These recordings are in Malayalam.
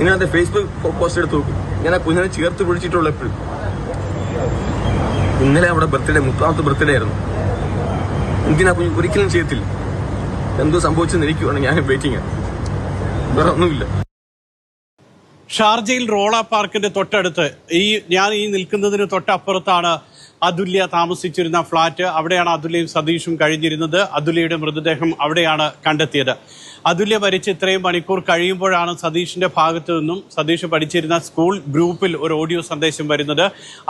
ഇതിനകത്ത് ഫേസ്ബുക്ക് പോസ്റ്റ് എടുത്ത് നോക്കും. ആ കുഞ്ഞിനെ ചേർത്ത് പിടിച്ചിട്ടുള്ള എപ്പോഴും. ഇന്നലെ അവിടെ ബർത്ത്ഡേ മുപ്പതാമത്തെ ബർത്ത്ഡേ ആയിരുന്നു. എന്തിനാ കുഞ്ഞ് ഒരിക്കലും ചെയ്യത്തില്ല? എന്തോ സംഭവിച്ചെന്ന് ഇരിക്കുവാണ് ഞാൻ വെയിറ്റിംഗ് വേറെ ഒന്നുമില്ല. ഷാർജയിൽ റോള പാർക്കിന്റെ തൊട്ടടുത്ത് ഈ ഞാൻ ഈ നിൽക്കുന്നതിന് തൊട്ടപ്പുറത്താണ് അതുല്യ താമസിച്ചിരുന്ന ഫ്ളാറ്റ് അവിടെയാണ് അതുല്യയും സതീഷും കഴിഞ്ഞിരുന്നത്. അതുല്യയുടെ മൃതദേഹം അവിടെയാണ് കണ്ടെത്തിയത്. അതുല്യ മരിച്ച് ഇത്രയും മണിക്കൂർ കഴിയുമ്പോഴാണ് സതീഷിന്റെ ഭാഗത്തു നിന്നും സതീഷ് പഠിച്ചിരുന്ന സ്കൂൾ ഗ്രൂപ്പിൽ ഒരു ഓഡിയോ സന്ദേശം വരുന്നത്.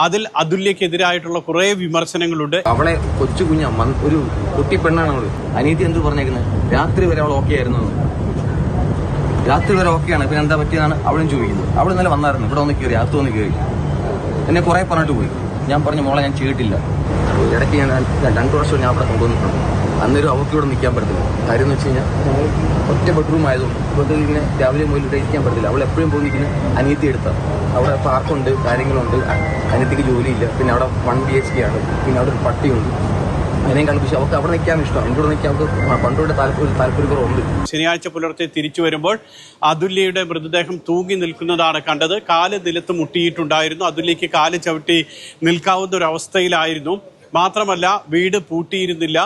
അതിൽ അതുല്യക്കെതിരായിട്ടുള്ള കുറേ വിമർശനങ്ങളുണ്ട്. അവളെ കൊച്ചു കുഞ്ഞ ഒരു കുട്ടി പെണ്ണാണ് അവൾ. അനീതി എന്ത് പറഞ്ഞേക്കുന്നത് രാത്രി വരെ അവൾ ഓക്കെ ആയിരുന്നു. രാത്രി വരെ ഓക്കെയാണ് പിന്നെ എന്താ പറ്റിയതാണ്? അവളും ചോദിക്കുന്നത് അവൾ ഇന്നലെ വന്നായിരുന്നു. ഇവിടെ ഒന്ന് കയറി. അകത്ത് വന്ന് കയറി. എന്നെ കുറെ പറഞ്ഞിട്ട് പോയി. ഞാൻ പറഞ്ഞു മോളെ ഞാൻ ചെയ്തിട്ടില്ല. ഇടയ്ക്ക് ഞാൻ രണ്ടു വർഷം ഞാൻ അവിടെ കൊണ്ടുവന്നിട്ടുണ്ട്. അന്നേരം അവർക്ക് ഇവിടെ നിൽക്കാൻ പറ്റത്തില്ല. കാര്യം എന്ന് വെച്ച് കഴിഞ്ഞാൽ ഒറ്റ ബെഡ്റൂം ആയതുകൊണ്ട് ഇവിടെ ഇങ്ങനെ രാവിലെ മുതൽ ഇവിടെ ഇരിക്കാൻ പറ്റത്തില്ല. അവൾ എപ്പോഴും പോയി നിൽക്കുന്ന അനിയത്തി എടുത്ത. അവിടെ പാർക്കുണ്ട് കാര്യങ്ങളുണ്ട്. അനിയത്തിക്ക് ജോലിയില്ല. പിന്നെ അവിടെ വൺ ബി എച്ച് കെ ആണ്. പിന്നെ അവിടെ ഒരു പട്ടിയുണ്ട്. അതിനെയും കളിപ്പിച്ച് അവർക്ക് അവിടെ നിൽക്കാൻ ഇഷ്ടം. എന്റെ കൂടെ നിൽക്കാൻ അവർക്ക് പണ്ടോടെ താല്പര്യം താല്പര്യക്കുറവുണ്ട്. ശനിയാഴ്ച പുലർച്ചെ തിരിച്ചു വരുമ്പോൾ അതുല്യയുടെ മൃതദേഹം തൂങ്ങി നിൽക്കുന്നതാണ് കണ്ടത്. കാൽ നിലത്ത് മുട്ടിയിട്ടുണ്ടായിരുന്നു. അതുല്യയ്ക്ക് കാൽ ചവിട്ടി നിൽക്കാവുന്ന ഒരു അവസ്ഥയിലായിരുന്നു. മാത്രമല്ല വീട് പൂട്ടിയിരുന്നില്ല.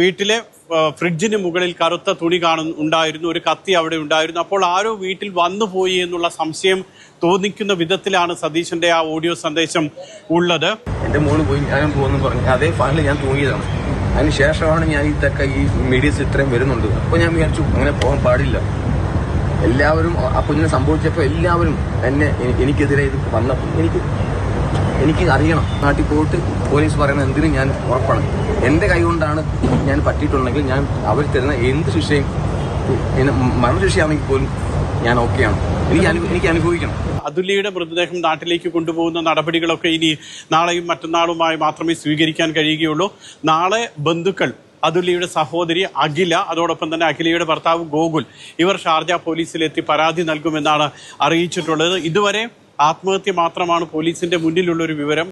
വീട്ടിലെ ഫ്രിഡ്ജിന് മുകളിൽ കറുത്ത തുണി കാണുന്നു ഉണ്ടായിരുന്നു ഒരു കത്തി അവിടെ ഉണ്ടായിരുന്നു. അപ്പോൾ ആരോ വീട്ടിൽ വന്നു പോയി എന്നുള്ള സംശയം തോന്നിക്കുന്ന വിധത്തിലാണ് സതീശന്റെ ആ ഓഡിയോ സന്ദേശം ഉള്ളത്. എന്റെ മോൾ പോയി ഞാൻ പോകുന്നു പറഞ്ഞു. അതേ ഫാനിൽ ഞാൻ തൂങ്ങിയതാണ്. അതിന് ശേഷമാണ് ഞാൻ ഈ തക്ക ഈ മീഡിയസ് ഇത്രയും വരുന്നുണ്ട്. അപ്പോൾ ഞാൻ വിചാരിച്ചു അങ്ങനെ പോകാൻ പാടില്ല. എല്ലാവരും ആ കുഞ്ഞിനെ സംഭവിച്ചപ്പോൾ എല്ലാവരും എന്നെ എനിക്കെതിരെ ഇത് വന്നപ്പോൾ എനിക്ക് എനിക്ക് അറിയണം നാട്ടിൽ പോയിട്ട് പോലീസ് പറയുന്ന എന്തിനും ഞാൻ ഉറപ്പാണ്. എന്റെ കൈ കൊണ്ടാണ് ഞാൻ പറ്റിയിട്ടുണ്ടെങ്കിൽ ഞാൻ അവർ തരുന്ന എന്ത് ശിക്ഷയും മരണശിക്ഷയാണെങ്കിൽ പോലും ഞാൻ ഓക്കെയാണ്. എനിക്ക് അനുഭവിക്കണം. അതുല്യയുടെ മൃതദേഹം നാട്ടിലേക്ക് കൊണ്ടുപോകുന്ന നടപടികളൊക്കെ ഇനി നാളെയും മറ്റന്നാളുമായി മാത്രമേ സ്വീകരിക്കാൻ കഴിയുകയുള്ളൂ. നാളെ ബന്ധുക്കൾ അതുല്യയുടെ സഹോദരി അഖില അതോടൊപ്പം തന്നെ അഖിലയുടെ ഭർത്താവ് ഗോകുൽ ഇവർ ഷാർജ പോലീസിലെത്തി പരാതി നൽകുമെന്നാണ് അറിയിച്ചിട്ടുള്ളത്. ഇതുവരെ ആത്മഹത്യ മാത്രമാണ് പോലീസിന്റെ മുന്നിലുള്ള ഒരു വിവരം.